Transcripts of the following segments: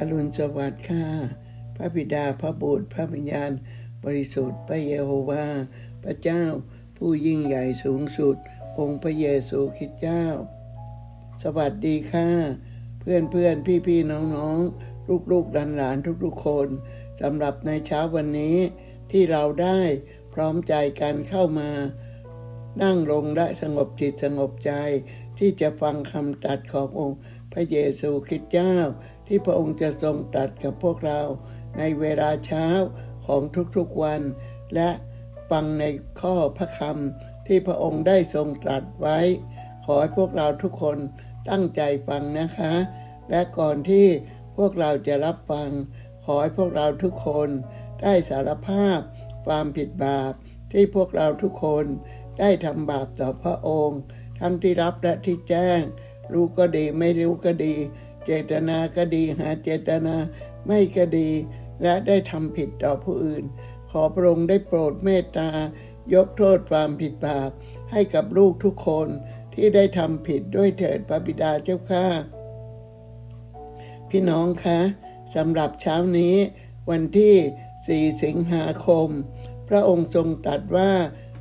อรุณสวัสดิ์ค่ะ พระบิดาพระบุตร พระวิญญาณ บริสุทธิ์พระเยโฮวาห์พระเจ้า ผู้ยิ่งใหญ่สูงสุด องค์พระเยซูคริสต์เจ้า สวัสดีค่ะ เพื่อนเพื่อนพี่พี่น้องน้องลูกลูกหลานหลานทุกๆคนสำหรับในเช้าวันนี้ที่เราได้พร้อมใจกันเข้ามา นั่งลงและสงบจิตสงบใจ ที่จะฟังคำตรัสขององค์พระเยซูคริสต์เจ้า ที่พระองค์จะทรงตรัสกับพวกเราในเวลาเช้าของทุกๆวัน และฟังในข้อพระคำที่พระองค์ได้ทรงตรัสไว้ ขอให้พวกเราทุกคนตั้งใจฟังนะคะ และก่อนที่พวกเราจะรับฟัง ขอให้พวกเราทุกคนได้สารภาพความผิดบาปที่พวกเราทุกคนได้ทำบาปต่อพระองค์ ทั้งที่รับและที่แจ้ง รู้ก็ดีไม่รู้ก็ดี เจตนาก็ดีหาเจตนาไม่ก็ดี และได้ทำผิดต่อผู้อื่น ขอพระองค์ได้โปรดเมตตายกโทษความผิดบาปให้กับลูกทุกคนที่ได้ทำผิดด้วยเถิดพระบิดาเจ้าข้าพี่น้องคะสำหรับเช้านี้ วันที่ 4 สิงหาคม พระองค์ทรงตรัสว่า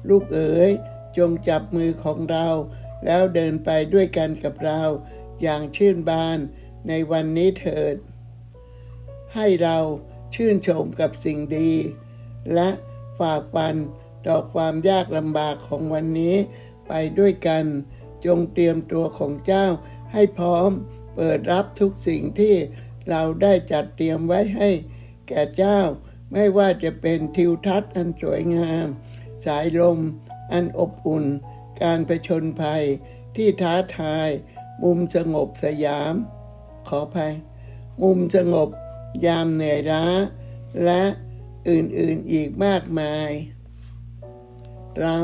ลูกเอ๋ยจงจับมือของเรา แล้วเดินไปด้วยกันกับเรา อย่างชื่นบาน ในวันนี้เถิด ให้เราชื่นชมกับสิ่งดี และฝ่าฟันต่อความยากลำบากของวันนี้ไปด้วยกัน จงเตรียมตัวของเจ้าให้พร้อมเปิดรับทุกสิ่งที่เราได้จัดเตรียมไว้ให้ แก่เจ้าไม่ว่าจะเป็นทิวทัศน์อันสวยงาม สายลมอันอบอุ่น การผชนภัยที่ท้าทาย มุมสงบสยาม ขออภัย มุมสงบยามเหนื่อยล้า และอื่นๆอีกมากมาย เรา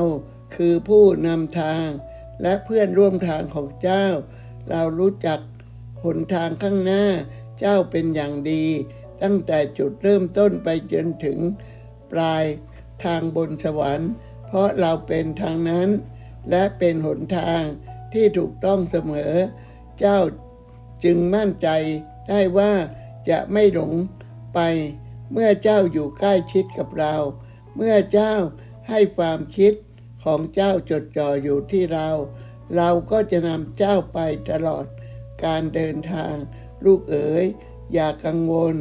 คือผู้นำทางและเพื่อนร่วมทางของเจ้า เรารู้จักหนทางข้างหน้าเจ้าเป็นอย่างดี ตั้งแต่จุดเริ่มต้นไปจนถึงปลายทางบนสวรรค์ เพราะเราเป็นทางนั้น และเป็นหนทางที่ถูกต้องเสมอ เจ้า จึงมั่นใจได้ว่าจะไม่หลงไป เมื่อเจ้าอยู่ใกล้ชิดกับเรา เมื่อเจ้าให้ความคิดของเจ้าจดจ่ออยู่ที่เรา เราก็จะนำเจ้าไปตลอดการเดินทาง ลูกเอ๋ย อย่ากังวล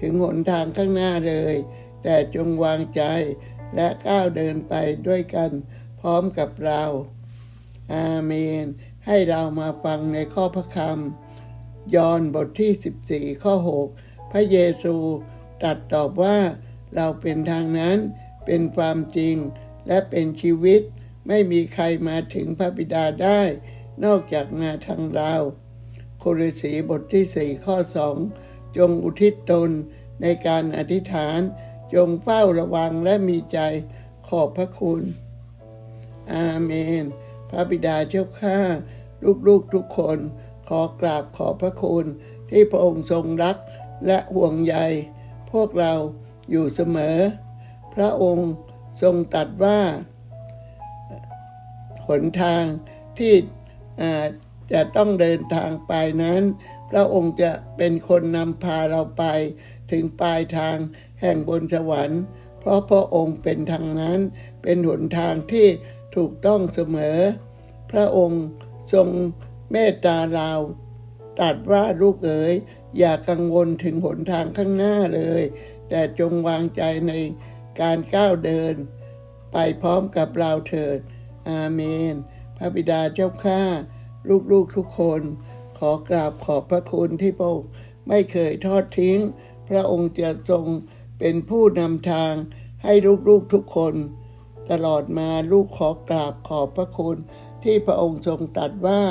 ถึงหนทางข้างหน้าเลย แต่จงวางใจและก้าวเดินไปด้วยกันพร้อมกับเรา อาเมน ให้เรามาฟังในข้อพระคำ ยอห์นบทที่ 14 ข้อ 6 พระเยซูตรัสตอบว่าเราเป็นทางนั้นเป็นความจริงและเป็นชีวิต ไม่มีใครมาถึงพระบิดาได้ นอกจากมาทางเรา โคริสีบทที่ 4 ข้อ 2 จงอุทิศตนในการอธิษฐาน จงเฝ้าระวังและมีใจขอบพระคุณ อาเมน พระบิดาเจ้าข้า ลูกๆทุกคน ขอกราบขอพระคุณ ที่พระองค์ทรงรักและห่วงใย พวกเราอยู่เสมอ พระองค์ทรงตรัสว่า หนทางที่จะต้องเดินทางไปนั้น พระองค์จะเป็นคนนำพาเราไป ถึงปลายทางแห่งบนสวรรค์ เพราะพระองค์เป็นทางนั้น เป็นหนทางที่ถูกต้องเสมอ พระองค์ทรง เมตตาเราตรัสว่าลูกเอ๋ยอย่ากังวลถึงหนทางข้างหน้าเลย แต่จงวางใจในการก้าวเดิน ไปพร้อมกับเราเถิด อาเมน พระบิดาเจ้าข้าลูกๆทุกคน ขอกราบขอบพระคุณที่พระองค์ไม่เคยทอดทิ้ง พระองค์จะทรงเป็นผู้นำทางให้ลูกๆทุกคน ตลอดมาลูกขอกราบขอบพระคุณที่พระองค์ทรงตรัสว่า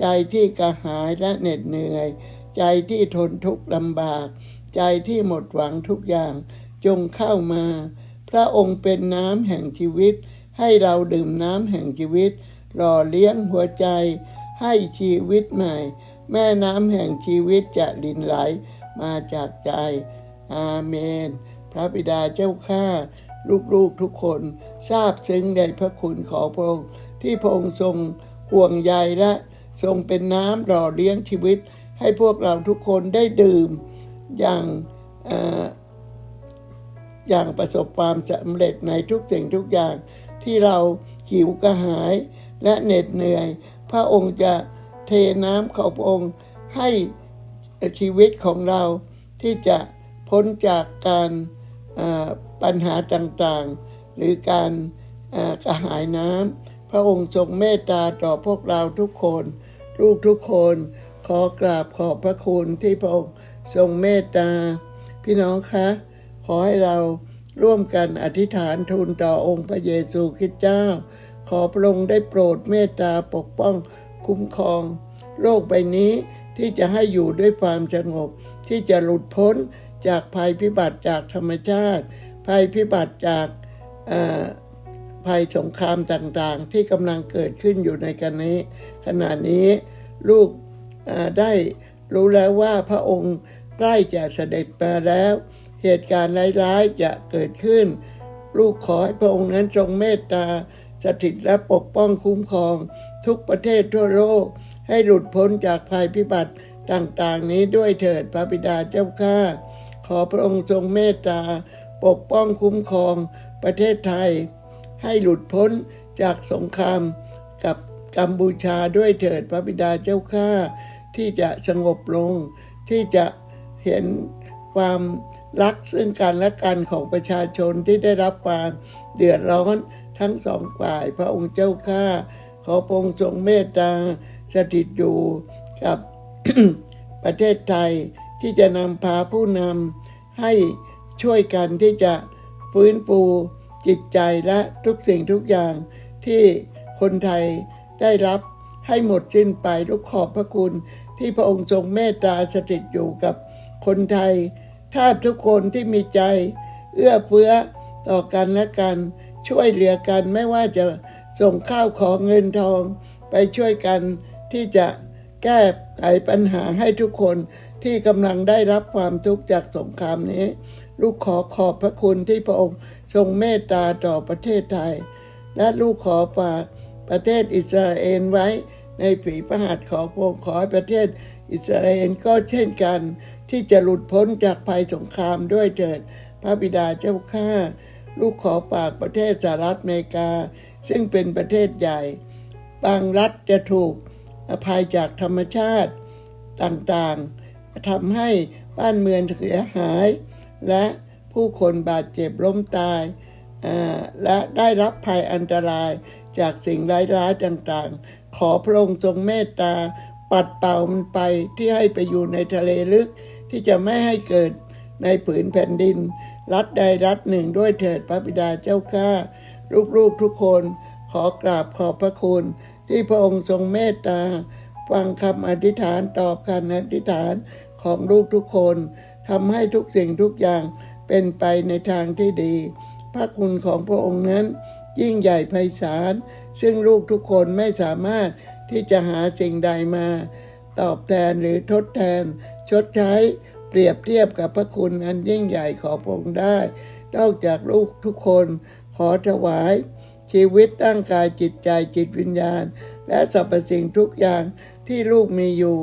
ใจที่กระหายและเหน็ดเหนื่อย ใจที่ทนทุกข์ลำบาก ใจที่หมดหวังทุกอย่าง จงเข้ามา พระองค์เป็นน้ำแห่งชีวิต ให้เราดื่มน้ำแห่งชีวิต หล่อเลี้ยงหัวใจ ให้ชีวิตใหม่ แม่น้ำแห่งชีวิตจะลินไหลมาจากใจ อาเมน พระบิดาเจ้าข้าลูกๆทุกคนทราบซึ้งในพระคุณของพระองค์ที่พระองค์ทรงห่วงใยและ ทรงเป็นน้ำหล่อเลี้ยงชีวิต ให้พวกเราทุกคนได้ดื่มอย่างออย่างประสบความสำเร็จในทุกสิ่งทุกอย่างที่เราหิวกระหายและเหน็ดเหนื่อย พระองค์จะเทน้ำของพระองค์ให้ชีวิตของเราที่จะพ้นจากการปัญหาต่างๆ หรือการกระหายน้ำพระองค์ทรงเมตตาต่อพวกเราทุกคน ลูกทุกคนขอกราบขอบพระคุณที่พระองค์ทรงเมตตา พี่น้องคะ ขอให้เราร่วมกันอธิษฐานทูลต่อองค์พระเยซูคริสต์เจ้า ขอพระองค์ได้โปรดเมตตาปกป้องคุ้มครอง โลกใบนี้ที่จะให้อยู่ด้วยความสงบ ที่จะหลุดพ้นจากภัยพิบัติจากธรรมชาติ ภัยพิบัติจากอ่อ ภัยสงครามต่างๆ ที่กำลังเกิดขึ้นอยู่ในกันนี้ ขณะนี้ลูกได้รู้แล้วว่าพระองค์ใกล้จะเสด็จมาแล้ว เหตุการณ์ร้ายๆจะเกิดขึ้น ลูกขอให้พระองค์นั้นทรงเมตตาสถิตและปกป้องคุ้มครอง ทุกประเทศทั่วโลก ให้หลุดพ้นจากภัยพิบัติต่างๆ นี้ด้วยเถิดพระบิดาเจ้าข้าขอพระองค์ทรงเมตตาปกป้องคุ้มครองประเทศไทย ให้หลุดพ้นจากสงครามกับกัมพูชาด้วยเถิดพระบิดาเจ้าข้าที่จะสงบลง ที่จะเห็นความรักซึ่งกันและกันของประชาชนที่ได้รับความเดือดร้อนทั้งสองฝ่ายพระองค์เจ้าข้าขอพระองค์ทรงเมตตาสถิตอยู่กับประเทศไทยที่จะนำพาผู้นำให้ช่วยกันที่จะฟื้นฟู จิตใจและทุกสิ่งทุกอย่างที่คนไทยได้รับให้หมดสิ้นไปทุกขอบพระคุณที่พระองค์ทรงเมตตาสถิตอยู่กับคนไทยถ้าทุกคนที่มีใจ เอื้อเฟื้อต่อกันและกัน ช่วยเหลือกันไม่ว่าจะส่งข้าวของเงินทอง ไปช่วยกันที่จะแก้ไขปัญหาให้ทุกคน ที่กำลังได้รับความทุกข์จากสงครามนี้ ลูกขอขอบพระคุณที่พระองค์ทรงเมตตาต่อประเทศไทย และลูกขอฝากประเทศอิสราเอลไว้ในฝีพระหัตถ์ของพระองค์ขอให้ประเทศอิสราเอลก็เช่นกันที่จะหลุดพ้นจากภัยสงครามด้วยเถิด พระบิดาเจ้าข้าลูกขอฝากประเทศสหรัฐอเมริกา ซึ่งเป็นประเทศใหญ่ บางรัฐจะถูกอภัยจากธรรมชาติต่างๆ ทำให้บ้านเมืองเสียหาย และผู้คนบาดเจ็บล้มตาย และได้รับภัยอันตรายจากสิ่งร้ายๆต่างๆ ขอพระองค์ทรงเมตตา ปัดเป่ามันไปที่ให้ไปอยู่ในทะเลลึก ที่จะไม่ให้เกิดในผืนแผ่นดิน รัฐใดรัฐหนึ่งด้วยเถิดพระบิดาเจ้าข้าลูกๆทุกคนขอกราบขอบพระคุณ ที่พระองค์ทรงเมตตา ฟังคำอธิษฐานตอบคำอธิษฐาน ของลูกทุกคนทำให้ทุกสิ่งทุกอย่างเป็นไปในทางที่ดี พระคุณของพระองค์นั้น ยิ่งใหญ่ไพศาล ซึ่งลูกทุกคนไม่สามารถที่จะหาสิ่งใดมา ตอบแทนหรือทดแทน ชดใช้เปรียบเทียบกับพระคุณอันยิ่งใหญ่ของพระองค์ได้ นอกจากลูกทุกคนขอถวาย ชีวิตร่างกายจิตใจจิตวิญญาณ และสรรพสิ่งทุกอย่างที่ลูกมีอยู่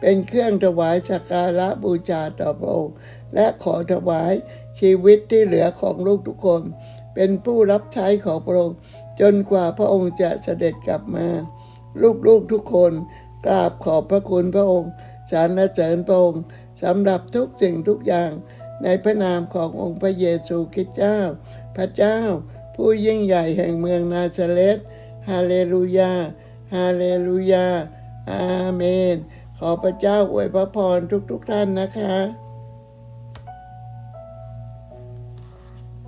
เป็นเครื่องถวายสักการะบูชาต่อพระองค์ และขอถวายชีวิตที่เหลือของลูกทุกคน เป็นผู้รับใช้ของพระองค์ จนกว่าพระองค์จะเสด็จกลับมา ลูกๆทุกคนกราบขอบพระคุณพระองค์สรรเสริญพระองค์สำหรับทุกสิ่งทุกอย่างในพระนามขององค์พระเยซูคริสต์เจ้า พระเจ้า ผู้ยิ่งใหญ่แห่งเมืองนาซาเรตฮาเลลูยา ฮาเลลูยา อาเมน ขอพระเจ้าอวยพระพรทุกๆทท่านนะคะ